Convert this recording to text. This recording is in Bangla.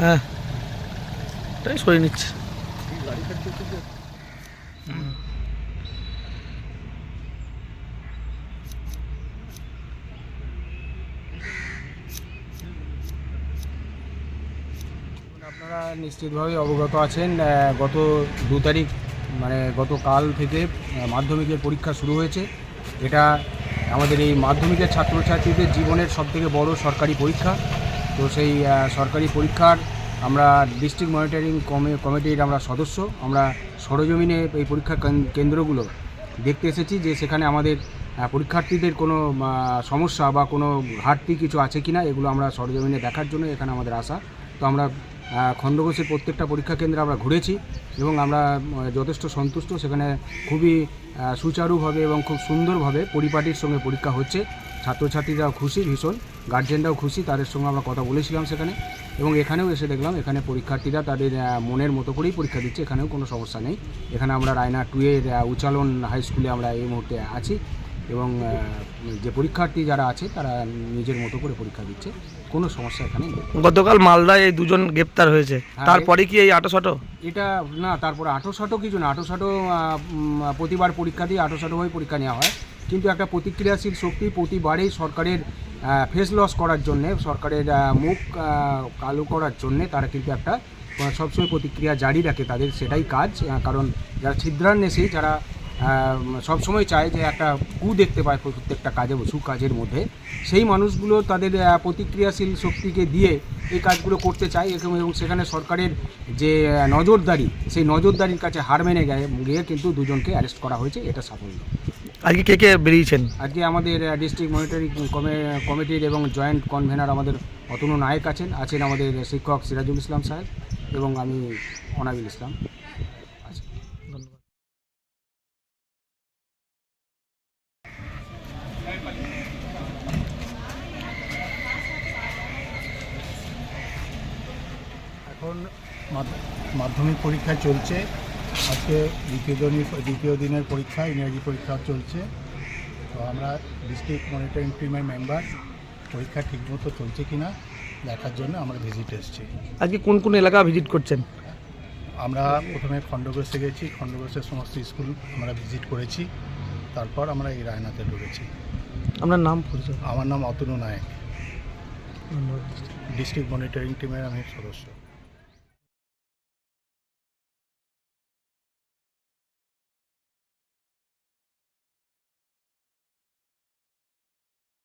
হ্যাঁ। তাই সরিয়ে নিচ্ছে। আপনারা নিশ্চিতভাবে অবগত আছেন গত দু তারিখ মানে গতকাল থেকে মাধ্যমিকের পরীক্ষা শুরু হয়েছে। এটা আমাদের এই মাধ্যমিকের ছাত্রছাত্রীদের জীবনের সবথেকে বড় সরকারি পরীক্ষা। তো সেই সরকারি পরীক্ষার আমরা ডিস্ট্রিক্ট মনিটরিং কমিটির আমরা সদস্য। আমরা সরজমিনে এই পরীক্ষা কেন- কেন্দ্রগুলো দেখতে এসেছি যে সেখানে আমাদের পরীক্ষার্থীদের কোনো সমস্যা বা কোনো ঘাটতি কিছু আছে কি না এগুলো আমরা সরজমিনে দেখার জন্য এখানে আমাদের আসা তো আমরা খণ্ডঘোষের প্রত্যেকটা পরীক্ষা কেন্দ্রে আমরা ঘুরেছি এবং আমরা যথেষ্ট সন্তুষ্ট। সেখানে খুবই সুচারুভাবে এবং খুব সুন্দরভাবে পরিপাটির সঙ্গে পরীক্ষা হচ্ছে। ছাত্রছাত্রীরাও খুশি, ভীষণ। গার্জেনরাও খুশি তাদের সঙ্গে আমরা কথা বলেছিলাম সেখানে। এবং এখানেও এসে দেখলাম এখানে পরীক্ষার্থীরা তাদের মনের মতো করেই পরীক্ষা দিচ্ছে এখানেও কোনো সমস্যা নেই। এখানে আমরা রায়না টু এর উচালন হাই স্কুলে আমরা এই মুহূর্তে আছি। এবং যে পরীক্ষার্থী যারা আছে তারা নিজের মতো করে পরীক্ষা দিচ্ছে। কোনো সমস্যা এখানে নেই। গতকাল মালদায় এই দুজন গ্রেপ্তার হয়েছে। হ্যাঁ, তারপরে কি এই আটো শটো এটা না তারপরে আটো সাটো কিছু না আটো সাটো প্রতিবার পরীক্ষা দিয়ে আটো সাটোভাবে পরীক্ষা নেওয়া হয়। কিন্তু একটা প্রতিক্রিয়াশীল শক্তি প্রতিবারেই সরকারের ফেস লস করার জন্যে, সরকারের মুখ কালো করার জন্যে তারা কিন্তু একটা সবসময় প্রতিক্রিয়া জারি রাখে তাদের, সেটাই কাজ। কারণ যারা ছিদ্রান্বেষী, যারা সবসময় চায় যে একটা কু দেখতে পায় প্রত্যেকটা কাজে সু কাজের মধ্যে, সেই মানুষগুলো তাদের প্রতিক্রিয়াশীল শক্তিকে দিয়ে এই কাজগুলো করতে চায়। এবং সেখানে সরকারের যে নজরদারি, সেই নজরদারির কাছে হার মেনে গিয়ে কিন্তু দুজনকে অ্যারেস্ট করা হয়েছে, এটা সাফল্য আজকে কে কে বেরিয়েছেন? আজকে আমাদের ডিস্ট্রিক্ট মনিটরিং কমিটির এবং জয়েন্ট কনভেনার আমাদের অতনু নায়ক আছেন আছেন আমাদের শিক্ষক সিরাজুল ইসলাম সাহেব এবং আমি অনাবিল ইসলাম। এখন মাধ্য- মাধ্যমিক পরীক্ষা চলছে। আজকে দ্বিতীয় দিনের দ্বিতীয় দিনের পরীক্ষা ইংরাজি পরীক্ষা চলছে। তো আমরা ডিস্ট্রিক্ট মনিটরিং টিমের মেম্বার পরীক্ষা ঠিকমতো চলছে কি না দেখার জন্য আমরা ভিজিট এসেছি। আজকে কোন কোন এলাকা ভিজিট করছেন? আমরা প্রথমে খণ্ডঘোষে গেছি। খণ্ডঘোষের সমস্ত স্কুল আমরা ভিজিট করেছি। তারপর আমরা এই রায়নাতে ঢুকেছি। আপনার নাম পরিচয়? আমার নাম অতনু নায়ক। ডিস্ট্রিক্ট মনিটরিং টিমের আমি সদস্য।